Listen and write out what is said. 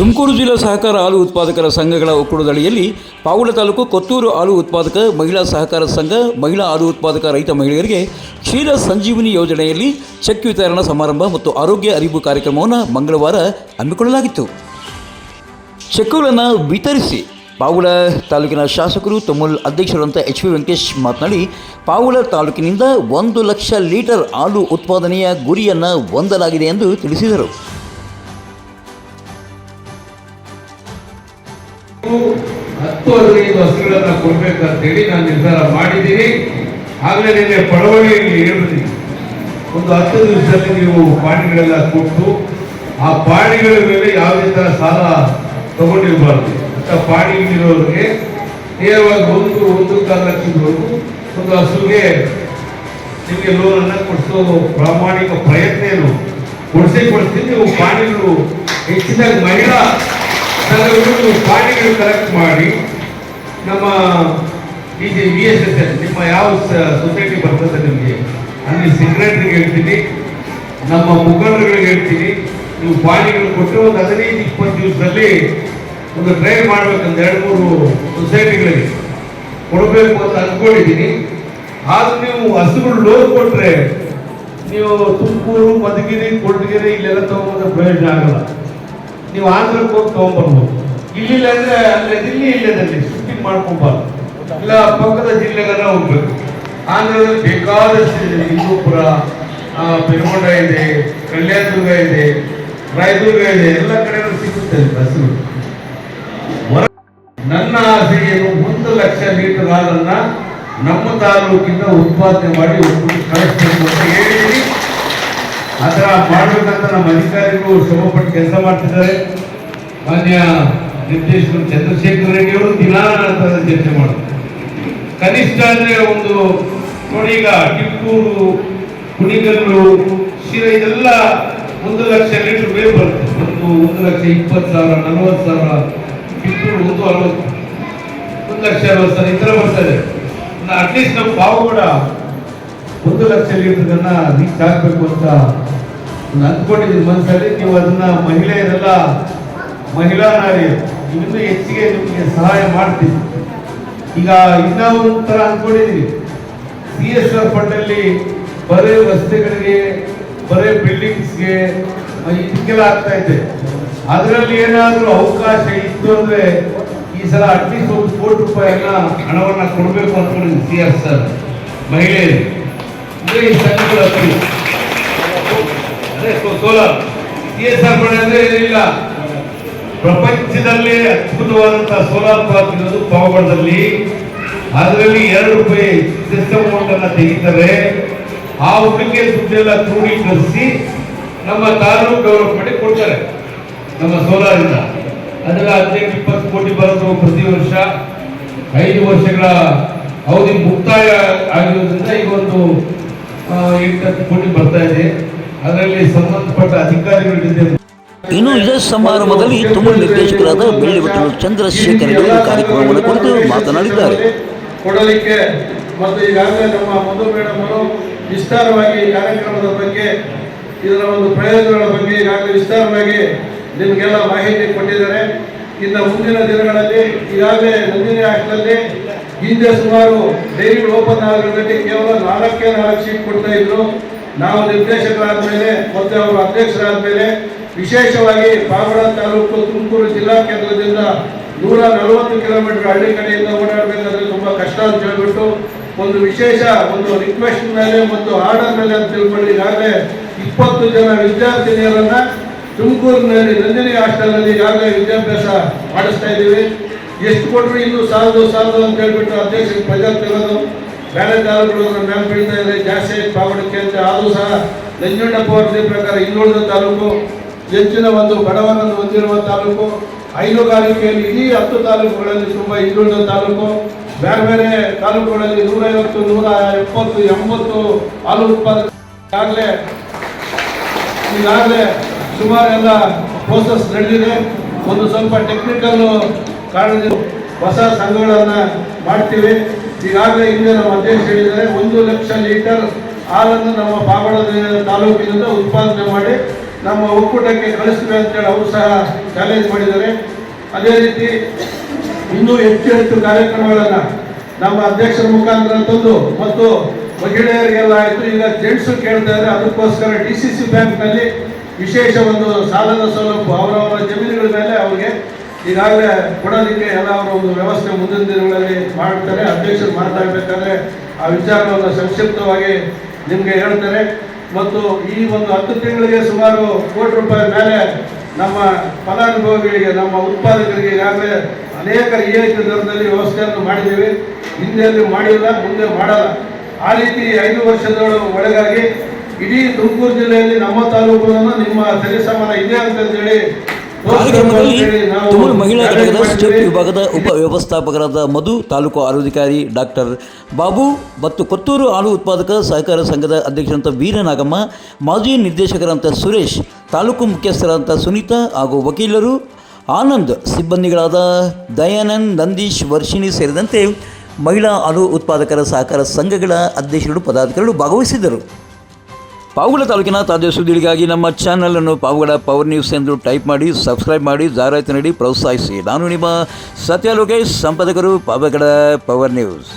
ತುಮಕೂರು ಜಿಲ್ಲಾ ಸಹಕಾರ ಹಾಲು ಉತ್ಪಾದಕರ ಸಂಘಗಳ ಒಕ್ಕೂಟದಡಿಯಲ್ಲಿ ಪಾವುಲ ತಾಲೂಕು ಕೊತ್ತೂರು ಹಾಲು ಉತ್ಪಾದಕ, ಮಹಿಳಾ ಸಹಕಾರ ಸಂಘ, ಮಹಿಳಾ ಹಾಲು ಉತ್ಪಾದಕ ರೈತ ಮಹಿಳೆಯರಿಗೆ ಕ್ಷೀರ ಸಂಜೀವಿನಿ ಯೋಜನೆಯಲ್ಲಿ ಚೆಕ್ ವಿತರಣಾ ಸಮಾರಂಭ ಮತ್ತು ಆರೋಗ್ಯ ಅರಿವು ಕಾರ್ಯಕ್ರಮವನ್ನು ಮಂಗಳವಾರ ಹಮ್ಮಿಕೊಳ್ಳಲಾಗಿತ್ತು. ಚೆಕ್ಗಳನ್ನು ವಿತರಿಸಿ ಪಾವುಲ ತಾಲೂಕಿನ ಶಾಸಕರು ತಮ್ಮಲ್ ಅಧ್ಯಕ್ಷರಂತ ಎಚ್ ವಿ ವೆಂಕಟೇಶ್ ಮಾತನಾಡಿ, ಪಾವುಲ ತಾಲೂಕಿನಿಂದ ಒಂದು ಲಕ್ಷ ಲೀಟರ್ ಹಾಲು ಉತ್ಪಾದನೆಯ ಗುರಿಯನ್ನು ಹೊಂದಲಾಗಿದೆ ಎಂದು ತಿಳಿಸಿದರು. ಹತ್ತು ಹದಿನೈದು ಹಸುಗಳನ್ನ ಕೊಡ್ಬೇಕಂತೇಳಿ ನಾನು ನಿರ್ಧಾರ ಮಾಡಿದ್ದೀನಿ. ಆಗಲೇ ನಿನ್ನೆ ಪಡವಳಿಯಲ್ಲಿ ಹೇಳಿದ್ದೀನಿ ಒಂದು ಹತ್ತು ದಿವಸದಲ್ಲಿ ನೀವು ಪಾಣಿಗಳೆಲ್ಲ ಕೊಟ್ಟು, ಆ ಪಾಣಿಗಳ ಮೇಲೆ ಯಾವುದೇ ತರ ಸಾಲ ತಗೊಂಡಿರಬಾರ್ದು. ಅಂತ ಪಾಣಿಗಳಿರೋರಿಗೆ ನೇರವಾಗಿ ಒಂದು ಒಂದು ಕಾಲ ಲಕ್ಷದವರೆಗೂ ಒಂದು ಹಸುಗೆ ನಿಮಗೆ ಲೋನನ್ನ ಕೊಡಿಸೋ ಪ್ರಾಮಾಣಿಕ ಪ್ರಯತ್ನ ಏನು? ಕೊಡಿಸಿ ಕೊಡಿಸ್ತೀನಿ ನೀವು ಪಾಣಿಗಳು ಹೆಚ್ಚಿನ ಮಹಿಳಾ ಸಂಘಗಳು ಪಾಣಿಗಳು ಕಲೆಕ್ಟ್ ಮಾಡಿ ನಮ್ಮ ಈ ವಿ ಎಸ್ ಎಸ್ ಎಲ್ ನಿಮ್ಮ ಯಾವ ಸೊಸೈಟಿ ಬರ್ತದೆ ನಿಮಗೆ? ಅಲ್ಲಿ ಸೆಕ್ರೆಟರಿಗೆ ಹೇಳ್ತೀನಿ, ನಮ್ಮ ಮುಖಂಡರುಗಳಿಗೆ ಹೇಳ್ತೀನಿ, ನೀವು ಪಾಣಿಗಳು ಕೊಟ್ಟು ಒಂದು ಹದಿನೈದು, ಇಪ್ಪತ್ತು ದಿವಸದಲ್ಲಿ ಒಂದು ಟ್ರೈನ್ ಮಾಡ್ಬೇಕಂತ ಎರಡು, ಮೂರು ಸೊಸೈಟಿಗಳಿಗೆ ಕೊಡಬೇಕು ಅಂತ ಅಂದ್ಕೊಂಡಿದ್ದೀನಿ ಆದ್ರೂ ನೀವು ಹಸುಗಳು ಲೋನ್ ಕೊಟ್ಟರೆ ನೀವು ತುಮಕೂರು, ಮಧುಗಿರಿ, ಕೊಡಗಿರಿ, ಇಲ್ಲೆಲ್ಲ ತಗೊಂಡ್ರೆ ಪ್ರಯೋಜನ ಆಗಲ್ಲ ನೀವು ಆಂಧ್ರಕ್ಕೆ ಹೋಗಿ ತಗೊಂಡ್ಬರ್ಬೋದು. ಇಲ್ಲಿಲ್ಲ ಅಂದ್ರೆ ಅಲ್ಲೇ ದಿಲ್ಲಿ ಇಲ್ಲದಲ್ಲಿ ಶೂಟಿಂಗ್ ಮಾಡ್ಕೊಬಾರ್ದು. ಇಲ್ಲ ಪಕ್ಕದ ಜಿಲ್ಲೆಗೆಲ್ಲ ಹೋಗ್ಬೇಕು. ಆಂಧ್ರದಲ್ಲಿ ಬೇಕಾದಷ್ಟು ಹಿಂದೂಪುರ ಪೆರುಗೊಂಡ ಇದೆ, ಕಲ್ಯಾಣದುರ್ಗ ಇದೆ, ರಾಯದುರ್ಗ ಇದೆ, ಎಲ್ಲ ಕಡೆ ಸಿಗುತ್ತೆ ಬಸ್ಸುಗಳು ನನ್ನ ಆಸೆ ಒಂದು ಲಕ್ಷ ಲೀಟರ್ ಹಾಲನ್ನ ನಮ್ಮ ತಾಲೂಕಿಂದ ಉತ್ಪಾದನೆ ಮಾಡಿ ಕಳಿಸ್ಬೇಕು ಅಂತ ಹೇಳಿದ್ದೀನಿ. ಆ ಥರ ಮಾಡ್ಬೇಕಂತ ನಮ್ಮ ಅಧಿಕಾರಿಗಳು ಶ್ರಮಪಟ್ಟು ಕೆಲಸ ಮಾಡ್ತಿದ್ದಾರೆ. ಮಾನ್ಯ ನಿರ್ದೇಶಕರು ಚಂದ್ರಶೇಖರ್ ರೆಡ್ಡಿ ಅವರು ದಿನಾ ಚರ್ಚೆ ಮಾಡ್ತಾರೆ ಕನಿಷ್ಠ ಅಂದ್ರೆ ಒಂದು ನೋಡಿ ಈಗ ಟಿಪ್ಪೂರು ಕುಣಿಗಲ್ಲು, ಶಿರ ಇದೆಲ್ಲ ಒಂದು ಲಕ್ಷ ಲೀಟರ್ ಬೇರೆ ಬರುತ್ತೆ. ಒಂದು ಒಂದು ಲಕ್ಷ ಇಪ್ಪತ್ತು ಸಾವಿರ, ನಲವತ್ತು ಸಾವಿರ ಟಿಪ್ಪೂರು ಒಂದು ಅರವತ್ತು, ಒಂದು ಲಕ್ಷ ಅರವತ್ತು ಸಾವಿರ ಈ ಥರ ಬರ್ತದೆ ಅಟ್ಲೀಸ್ಟ್ ನಮ್ಮ ಪಾವು ಕೂಡ ಒಂದು ಲಕ್ಷ ಲೀಟರ್ನ ರೀಚ್ ಆಗಬೇಕು ಅಂತ ಅಂದ್ಕೊಂಡಿದ್ದೀನಿ ಮನಸ್ಸಲ್ಲಿ ನೀವು ಅದನ್ನ ಮಹಿಳೆಯರೆಲ್ಲ, ಮಹಿಳಾ ನಾರಿಯರು ಇನ್ನೂ ಹೆಚ್ಚಿಗೆ ನಿಮಗೆ ಸಹಾಯ ಮಾಡ್ತೀನಿ. ಈಗ ಇನ್ನ ಒಂಥರ ಅಂದ್ಕೊಂಡಿದ್ದೀವಿ ಸಿ ಎಸ್ ಆರ್ ಫಂಡಲ್ಲಿ ಬರೇ ರಸ್ತೆಗಳಿಗೆ, ಬರೇ ಬಿಲ್ಡಿಂಗ್ಸ್ಗೆ ಇದಕ್ಕೆಲ್ಲ ಆಗ್ತಾ ಇದೆ. ಅದರಲ್ಲಿ ಏನಾದರೂ ಅವಕಾಶ ಇತ್ತು ಅಂದರೆ ಈ ಸಲ ಅಟ್ಲೀಸ್ಟ್ ಒಂದು ಕೋಟಿ ರೂಪಾಯಿನ ಹಣವನ್ನು ಕೊಡಬೇಕು ಅಂದ್ಕೊಂಡಿದ್ದೀನಿ ಸಿ ಎಸ್ ಆರ್ ಮಹಿಳೆಯರಿಗೆ. ಈ ಸಂಘಗಳ ಸೋಲಾರ್. ಸಿ ಎಸ್ ಅಂದ್ರೆ ಏನಿಲ್ಲ ಪ್ರಪಂಚದಲ್ಲೇ ಅದ್ಭುತವಾದಂತಹ ಸೋಲಾರ್ ಪಾರ್ಕ್ ಇರೋದು ಪಾವಗಡದಲ್ಲಿ. ಅದರಲ್ಲಿ ಎರಡು ರೂಪಾಯಿ ಸಿಸ್ಟಮ್ ಅಮೌಂಟ್ ಅನ್ನ ತೆಗಿತಾರೆ. ಆ ಉಳಿಕೆ ದುಡ್ಡೆಲ್ಲ ಕ್ರೋಢೀಕರಿಸಿ ನಮ್ಮ ತಾಲೂಕು ಡೆವಲಪ್ಮೆಂಟ್ ಕೊಡ್ತಾರೆ. ನಮ್ಮ ಸೋಲಾರ್ ಇಂದ ಅದೆಲ್ಲ ಹದಿನೈದು ಇಪ್ಪತ್ತು ಕೋಟಿ ಬರೋದು ಪ್ರತಿ ವರ್ಷ. ಐದು ವರ್ಷಗಳ ಅವಧಿ ಮುಕ್ತಾಯ ಆಗಿರೋದ್ರಿಂದ ಈಗ ಒಂದು ಎಂಟತ್ತು ಕೋಟಿ ಬರ್ತಾ ಇದೆ. ಅದರಲ್ಲಿ ಸಂಬಂಧಪಟ್ಟ ಅಧಿಕಾರಿಗಳ ಜೊತೆ ಇನ್ನು ಇದೇ ಸಮಾರಂಭದಲ್ಲಿ ತುಮೂರು ನಿರ್ದೇಶಕರಾದ ಬೆಳ್ಳಿಬೆಟ್ಟಲು ಚಂದ್ರಶೇಖರ್ ಕಾರ್ಯಕ್ರಮವನ್ನು ಕುರಿತು ಮಾತನಾಡಿದ್ದಾರೆ. ಕೊಡಲಿಕ್ಕೆ ಮತ್ತು ಈಗಾಗಲೇ ನಮ್ಮ ಮಧು ಮೇಡಮ್ ಅವರು ವಿಸ್ತಾರವಾಗಿ ಕಾರ್ಯಕ್ರಮದ ಬಗ್ಗೆ ಇದರ ಒಂದು ಪ್ರಯೋಜನಗಳ ಬಗ್ಗೆ ಈಗಾಗಲೇ ವಿಸ್ತಾರವಾಗಿ ನಿಮಗೆಲ್ಲ ಮಾಹಿತಿ ಕೊಟ್ಟಿದ್ದಾರೆ. ಇನ್ನು ಮುಂದಿನ ದಿನಗಳಲ್ಲಿ ಈಗಾಗಲೇ ನಂದಿನಿ ಆಟದಲ್ಲಿ ಹಿಂದೆ ಸುಮಾರು ಡೈರಿಗಳು ಓಪನ್ ಆಗಿರೋದಕ್ಕೆ ಕೇವಲ ನಾಲ್ಕೇ ನಾಲ್ಕು ಸೀಟ್ ಕೊಡ್ತಾ ಇದ್ರು. ನಾವು ನಿರ್ದೇಶಕರಾದ ಮೇಲೆ ಮತ್ತೆ ಅವರು ಅಧ್ಯಕ್ಷರಾದ ಮೇಲೆ ವಿಶೇಷವಾಗಿ ಪಾವಡ ತಾಲೂಕು, ತುಮಕೂರು ಜಿಲ್ಲಾ ಕೇಂದ್ರದಿಂದ ನೂರ ನಲವತ್ತು ಕಿಲೋಮೀಟರ್ ಹಳ್ಳಿ ಕಡೆಯಿಂದ ಓಡಾಡಬೇಕಾದ್ರೆ ತುಂಬಾ ಕಷ್ಟ ಅಂತ ಹೇಳ್ಬಿಟ್ಟು ಒಂದು ವಿಶೇಷ ಒಂದು ರಿಕ್ವೆಸ್ಟ್ ಮೇಲೆ ಮತ್ತು ಆರ್ಡರ್ ಮೇಲೆ ಅಂತ ತಿಳ್ಕೊಂಡು ಈಗಾಗಲೇ ಇಪ್ಪತ್ತು ಜನ ವಿದ್ಯಾರ್ಥಿನಿಯರನ್ನ ತುಮಕೂರಿನಲ್ಲಿ ನಂದಿನಿ ಹಾಸ್ಟೆಲ್ನಲ್ಲಿ ಈಗಾಗಲೇ ವಿದ್ಯಾಭ್ಯಾಸ ಮಾಡಿಸ್ತಾ ಇದ್ದೀವಿ. ಎಷ್ಟು ಕೊಟ್ಟರು ಇನ್ನೂ ಸಾಲದು ಸಾಲದು ಅಂತ ಹೇಳ್ಬಿಟ್ಟು ಅಧ್ಯಕ್ಷರಿಗೆ ಪ್ರಜಾ ತೆಗೆದು ಬೇರೆ ತಾಲೂಕು ಮ್ಯಾಮ್ ಬೀಳ್ತಾ ಇದೆ ಜಾಸ್ತಿ ಆಯ್ತು ಪಾವಡಕ್ಕೆ ಅಂತ ಆದರೂ ಸಹ ನಂಜುಂಡಪ್ಪ ವರದಿ ಪ್ರಕಾರ ಇನ್ನುಳಿದ ತಾಲೂಕು ಹೆಚ್ಚಿನ ಒಂದು ಬಡವರನ್ನು ಹೊಂದಿರುವ ತಾಲೂಕು ಹೈನುಗಾರಿಕೆಯಲ್ಲಿ ಇಡೀ ಹತ್ತು ತಾಲೂಕುಗಳಲ್ಲಿ ತುಂಬ ಹಿಂದುಳಿದ ತಾಲೂಕು, ಬೇರೆ ಬೇರೆ ತಾಲೂಕುಗಳಲ್ಲಿ ನೂರೈವತ್ತು, ನೂರ ಎಪ್ಪತ್ತು, ಎಂಬತ್ತು ಹಾಲು ಉತ್ಪಾದನೆ ಈಗಾಗಲೇ ಈಗಾಗಲೇ ಸುಮಾರೆಲ್ಲ ಪ್ರೋಸೆಸ್ ನಡೆದಿದೆ. ಒಂದು ಸ್ವಲ್ಪ ಟೆಕ್ನಿಕಲ್ ಕಾರಣದಿಂದ ಹೊಸ ಸಂಘಗಳನ್ನು ಮಾಡ್ತೀವಿ. ಈಗಾಗಲೇ ಹಿಂದೆ ನಮ್ಮ ಅಧ್ಯಕ್ಷ ಹೇಳಿದರೆ ಒಂದು ಲಕ್ಷ ಲೀಟರ್ ಹಾಲನ್ನು ನಮ್ಮ ಬಾಗಲದ ತಾಲೂಕಿನಿಂದ ಉತ್ಪಾದನೆ ಮಾಡಿ ನಮ್ಮ ಒಕ್ಕೂಟಕ್ಕೆ ಕಳಿಸ್ತೇವೆ ಅಂತೇಳಿ ಅವರು ಸಹ ಚಾಲೆಂಜ್ ಮಾಡಿದ್ದಾರೆ. ಅದೇ ರೀತಿ ಇನ್ನೂ ಹೆಚ್ಚು ಹೆಚ್ಚು ಕಾರ್ಯಕ್ರಮಗಳನ್ನು ನಮ್ಮ ಅಧ್ಯಕ್ಷರ ಮುಖಾಂತರ ತಂದು ಮತ್ತು ಮಹಿಳೆಯರಿಗೆಲ್ಲ ಆಯಿತು. ಈಗ ಜೆಂಟ್ಸು ಕೇಳ್ತಾ ಇದ್ದಾರೆ. ಅದಕ್ಕೋಸ್ಕರ ಡಿ ಸಿ ಸಿ ಬ್ಯಾಂಕ್ನಲ್ಲಿ ವಿಶೇಷ ಒಂದು ಸಾಲದ ಸೌಲಭ್ಯ, ಅವರವರ ಜಮೀನುಗಳ ಮೇಲೆ ಅವರಿಗೆ ಈಗಾಗಲೇ ಕೊಡೋದಕ್ಕೆ ಎಲ್ಲ ಅವರ ಒಂದು ವ್ಯವಸ್ಥೆ ಮುಂದಿನ ದಿನಗಳಲ್ಲಿ ಮಾಡ್ತಾರೆ. ಅಧ್ಯಕ್ಷರು ಮಾತಾಡಬೇಕಾದ್ರೆ ಆ ವಿಚಾರವನ್ನು ಸಂಕ್ಷಿಪ್ತವಾಗಿ ನಿಮಗೆ ಹೇಳ್ತಾರೆ ಮತ್ತು ಈ ಒಂದು ಹತ್ತು ತಿಂಗಳಿಗೆ ಸುಮಾರು ಕೋಟಿ ರೂಪಾಯಿ ಮೇಲೆ ನಮ್ಮ ಫಲಾನುಭವಿಗಳಿಗೆ, ನಮ್ಮ ಉತ್ಪಾದಕರಿಗೆ ಈಗಾಗಲೇ ಅನೇಕ ರಿಯಾಯಿತಿ ದರದಲ್ಲಿ ವ್ಯವಸ್ಥೆಯನ್ನು ಮಾಡಿದ್ದೀವಿ. ಹಿಂದೆಯಲ್ಲಿ ಮಾಡಿಲ್ಲ, ಮುಂದೆ ಮಾಡಲ್ಲ. ಆ ರೀತಿ ಐದು ವರ್ಷದ ಒಳಗಾಗಿ ಇಡೀ ತುಮಕೂರು ಜಿಲ್ಲೆಯಲ್ಲಿ ನಮ್ಮ ತಾಲೂಕುಗಳನ್ನು ನಿಮ್ಮ ಸರಿಸಮಾನ ಇದೆ ಅಂತಂದೇಳಿ ಕಾರ್ಯಕ್ರಮದಲ್ಲಿ ತುಮೂರು ಮಹಿಳಾ ಘಟಕದ. ಸ್ಟೇಟ್ ವಿಭಾಗದ ಉಪ ವ್ಯವಸ್ಥಾಪಕರಾದ ಮಧು ತಾಲೂಕು ಆರೋಗ್ಯಾಧಿಕಾರಿ ಡಾಕ್ಟರ್ ಬಾಬು ಮತ್ತು ಕೊತ್ತೂರು ಹಾಲು ಉತ್ಪಾದಕ ಸಹಕಾರ ಸಂಘದ ಅಧ್ಯಕ್ಷರಂತ ವೀರನಾಗಮ್ಮ ಮಾಜಿ ನಿರ್ದೇಶಕರಂತ ಸುರೇಶ್ ತಾಲೂಕು ಮುಖ್ಯಸ್ಥರಂತ ಸುನೀತಾ ಹಾಗೂ ವಕೀಲರು ಆನಂದ್ ಸಿಬ್ಬಂದಿಗಳಾದ ದಯಾನಂದ್ ನಂದೀಶ್ ವರ್ಷಿಣಿ ಸೇರಿದಂತೆ ಮಹಿಳಾ ಹಾಲು ಉತ್ಪಾದಕರ ಸಹಕಾರ ಸಂಘಗಳ ಅಧ್ಯಕ್ಷರು ಪದಾಧಿಕಾರಿಗಳು ಭಾಗವಹಿಸಿದ್ದರು ಪಾವುಗಡ ತಾಲೂಕಿನ ತಾಜಾ ಸುದ್ದಿಗಳಿಗಾಗಿ ನಮ್ಮ ಚಾನಲನ್ನು ಪಾವುಗಡ ಪವರ್ ನ್ಯೂಸ್ ಎಂದು ಟೈಪ್ ಮಾಡಿ ಸಬ್ಸ್ಕ್ರೈಬ್ ಮಾಡಿ, ಜಾಹೀರಾತು ನೀಡಿ, ಪ್ರೋತ್ಸಾಹಿಸಿ. ನಾನು ನಿಮ್ಮ ಸತ್ಯ ಲೋಕೇಶ್ ಸಂಪಾದಕರು ಪಾವಗಡ ಪವರ್ ನ್ಯೂಸ್